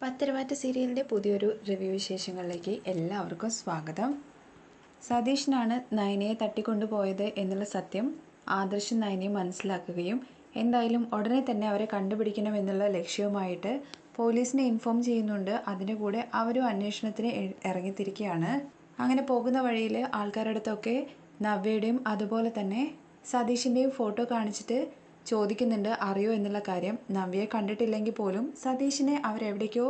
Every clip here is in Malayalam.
പത്തരമാറ്റ സീരിയലിന്റെ പുതിയൊരു റിവ്യൂ വിശേഷങ്ങളിലേക്ക് എല്ലാവർക്കും സ്വാഗതം. സതീഷിനാണ് നയനയെ തട്ടിക്കൊണ്ടുപോയത് എന്നുള്ള സത്യം ആദർശം നയനയെ മനസ്സിലാക്കുകയും എന്തായാലും ഉടനെ തന്നെ അവരെ കണ്ടുപിടിക്കണം എന്നുള്ള ലക്ഷ്യവുമായിട്ട് പോലീസിനെ ഇൻഫോം ചെയ്യുന്നുണ്ട്. അതിന്റെ കൂടെ അവരും അന്വേഷണത്തിന് ഇറങ്ങിത്തിരിക്കുകയാണ്. അങ്ങനെ പോകുന്ന വഴിയിൽ ആൾക്കാരുടെ അടുത്തൊക്കെ നവ്യയുടെയും അതുപോലെ തന്നെ സതീഷിന്റെയും ഫോട്ടോ കാണിച്ചിട്ട് ചോദിക്കുന്നുണ്ട് അറിയോ? എന്നുള്ള കാര്യം. നവ്യയെ കണ്ടിട്ടില്ലെങ്കിൽ പോലും സതീഷിനെ അവരെവിടേക്കോ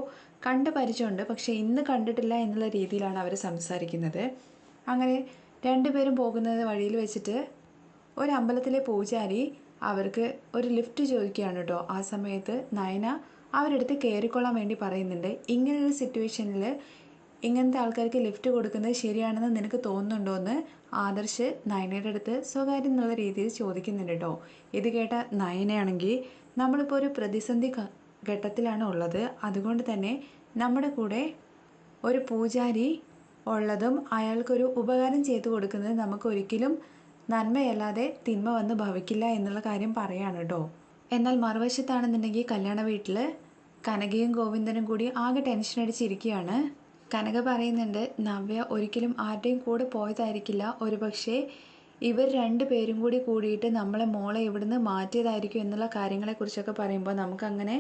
കണ്ട് പരിചയമുണ്ട്. പക്ഷേ ഇന്ന് കണ്ടിട്ടില്ല എന്നുള്ള രീതിയിലാണ് അവർ സംസാരിക്കുന്നത്. അങ്ങനെ രണ്ടുപേരും പോകുന്നത് വഴിയിൽ വെച്ചിട്ട് ഒരു അമ്പലത്തിലെ പൂജാരി അവർക്ക് ഒരു ലിഫ്റ്റ് ചോദിക്കുകയാണ് കേട്ടോ. ആ സമയത്ത് നയന അവരെടുത്ത് കയറിക്കൊള്ളാൻ വേണ്ടി പറയുന്നുണ്ട്. ഇങ്ങനൊരു സിറ്റുവേഷനിൽ ഇങ്ങനത്തെ ആൾക്കാർക്ക് ലിഫ്റ്റ് കൊടുക്കുന്നത് ശരിയാണെന്ന് നിനക്ക് തോന്നുന്നുണ്ടോ എന്ന് ആദർശ് നയനയുടെ അടുത്ത് സ്വകാര്യം എന്നുള്ള രീതിയിൽ ചോദിക്കുന്നുണ്ട് കേട്ടോ. ഇത് കേട്ട നയനയാണെങ്കിൽ നമ്മളിപ്പോൾ ഒരു പ്രതിസന്ധി ഘട്ടത്തിലാണ് ഉള്ളത്. അതുകൊണ്ട് തന്നെ നമ്മുടെ കൂടെ ഒരു പൂജാരി ഉള്ളതും അയാൾക്കൊരു ഉപകാരം ചെയ്തു കൊടുക്കുന്നത് നമുക്ക് ഒരിക്കലും നന്മയല്ലാതെ തിന്മ വന്ന് ഭവിക്കില്ല എന്നുള്ള കാര്യം പറയാണ് കേട്ടോ. എന്നാൽ മറുവശത്താണെന്നുണ്ടെങ്കിൽ കല്യാണ വീട്ടിൽ കനകയും ഗോവിന്ദനും കൂടി ആകെ ടെൻഷൻ അടിച്ചിരിക്കുകയാണ്. കനക പറയുന്നുണ്ട് നവ്യ ഒരിക്കലും ആരുടെയും കൂടെ പോയതായിരിക്കില്ല. ഒരുപക്ഷെ ഇവർ രണ്ടു പേരും കൂടി കൂടിയിട്ട് നമ്മളെ മോളെ ഇവിടുന്ന് മാറ്റിയതായിരിക്കും എന്നുള്ള കാര്യങ്ങളെക്കുറിച്ചൊക്കെ പറയുമ്പോൾ നമുക്കങ്ങനെ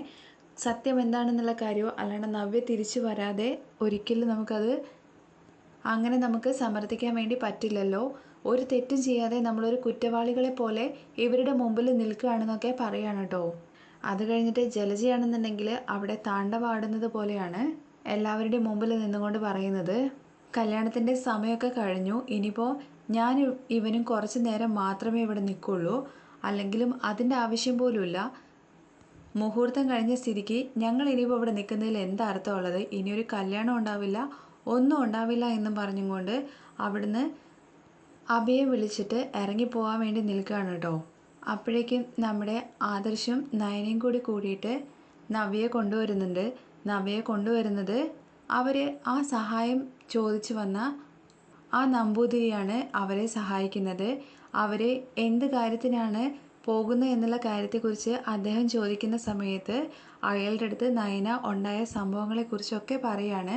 സത്യം എന്താണെന്നുള്ള കാര്യമോ അല്ലാണ്ട് നവ്യ തിരിച്ചു വരാതെ ഒരിക്കലും നമുക്കത് അങ്ങനെ നമുക്ക് സമർത്ഥിക്കാൻ വേണ്ടി പറ്റില്ലല്ലോ. ഒരു തെറ്റും ചെയ്യാതെ നമ്മളൊരു കുറ്റവാളികളെ പോലെ ഇവരുടെ മുമ്പിൽ നിൽക്കുകയാണെന്നൊക്കെ പറയാണ് കേട്ടോ അത് കഴിഞ്ഞിട്ട് ജലജയാണെന്നുണ്ടെങ്കിൽ അവിടെ താണ്ടവാടുന്നത് പോലെയാണ്. എല്ലാവരുടെയും മുമ്പിൽ നിന്നുകൊണ്ട് പറയുന്നത് കല്യാണത്തിന്റെ സമയമൊക്കെ കഴിഞ്ഞു. ഇനിയിപ്പോൾ ഞാൻ ഇവനും കുറച്ച് നേരം മാത്രമേ ഇവിടെ നിൽക്കുള്ളൂ. അല്ലെങ്കിലും അതിന്റെ ആവശ്യം പോലുമില്ല. മുഹൂർത്തം കഴിഞ്ഞ സ്ഥിതിക്ക് ഞങ്ങൾ ഇനിയിപ്പോൾ ഇവിടെ നിൽക്കുന്നതിൽ എന്താ അർത്ഥമുള്ളത്? ഇനിയൊരു കല്യാണം ഉണ്ടാവില്ല ഒന്നും ഉണ്ടാവില്ല എന്നും പറഞ്ഞുകൊണ്ട് അവിടുന്ന് അഭയെ വിളിച്ചിട്ട് ഇറങ്ങിപ്പോവാൻ വേണ്ടി നിൽക്കുകയാണ് കേട്ടോ. അപ്പോഴേക്കും നമ്മുടെ ആദർശം നയനയും കൂടി കൂടിയിട്ട് നവ്യയെ കൊണ്ടുവരുന്നുണ്ട്. നവ്യയെ കൊണ്ടുവരുന്നത്. അവരെ ആ സഹായം ചോദിച്ചു വന്ന ആ നമ്പൂതിരിയാണ് അവരെ സഹായിക്കുന്നത്. അവരെ എന്ത് കാര്യത്തിനാണ് പോകുന്നത് എന്നുള്ള കാര്യത്തെക്കുറിച്ച് അദ്ദേഹം ചോദിക്കുന്ന സമയത്ത് അയാളുടെ അടുത്ത് നയന ഉണ്ടായ സംഭവങ്ങളെക്കുറിച്ചൊക്കെ പറയാണ്.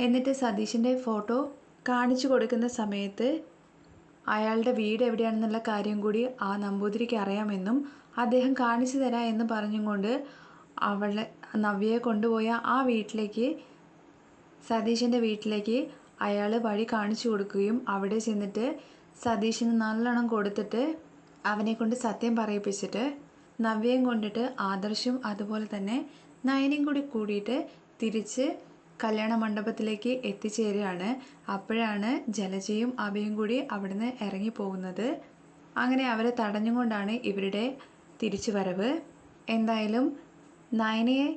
എന്നിട്ട് സതീഷിന്റെ ഫോട്ടോ കാണിച്ചു കൊടുക്കുന്ന സമയത്ത് അയാളുടെ വീട് എവിടെയാണെന്നുള്ള കാര്യം കൂടി ആ നമ്പൂതിരിക്ക് അറിയാമെന്നും അദ്ദേഹം കാണിച്ചു തരാം എന്ന് പറഞ്ഞും കൊണ്ട് അവളെ നവ്യയെ കൊണ്ടുപോയ ആ വീട്ടിലേക്ക് സതീഷിന്റെ വീട്ടിലേക്ക് അയാൾ വഴി കാണിച്ചു കൊടുക്കുകയും അവിടെ ചെന്നിട്ട് സതീഷിന് നല്ലോണം കൊടുത്തിട്ട് അവനെ കൊണ്ട് സത്യം പറയിപ്പിച്ചിട്ട് നവ്യയും കൊണ്ടിട്ട് ആദർശും അതുപോലെ തന്നെ നയനയും കൂടി കൂടിയിട്ട് തിരിച്ച് കല്യാണ മണ്ഡപത്തിലേക്ക് എത്തിച്ചേരുകയാണ്. അപ്പോഴാണ് ജലജയും അഭയും കൂടി അവിടുന്ന് ഇറങ്ങി പോകുന്നത്. അങ്ങനെ അവരെ തടഞ്ഞുകൊണ്ടാണ് ഇവരുടെ തിരിച്ചു വരവ് എന്തായാലും നയനയെ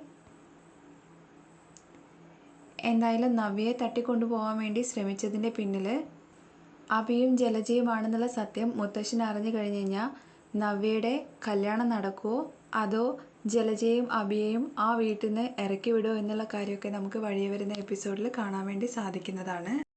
എന്തായാലും നവ്യയെ തട്ടിക്കൊണ്ടുപോകാൻ വേണ്ടി ശ്രമിച്ചതിന്റെ പിന്നിൽ അഭിയും ജലജയുമാണെന്നുള്ള സത്യം മുത്തശ്ശൻ അറിഞ്ഞു കഴിഞ്ഞു കഴിഞ്ഞാൽ നവ്യയുടെ കല്യാണം നടക്കുമോ അതോ ജലജയും അഭിയെയും ആ വീട്ടിൽ നിന്ന് ഇറക്കി വിടുമോ എന്നുള്ള കാര്യമൊക്കെ നമുക്ക് വഴിയെ വരുന്ന എപ്പിസോഡിൽ കാണാൻ വേണ്ടി സാധിക്കുന്നതാണ്.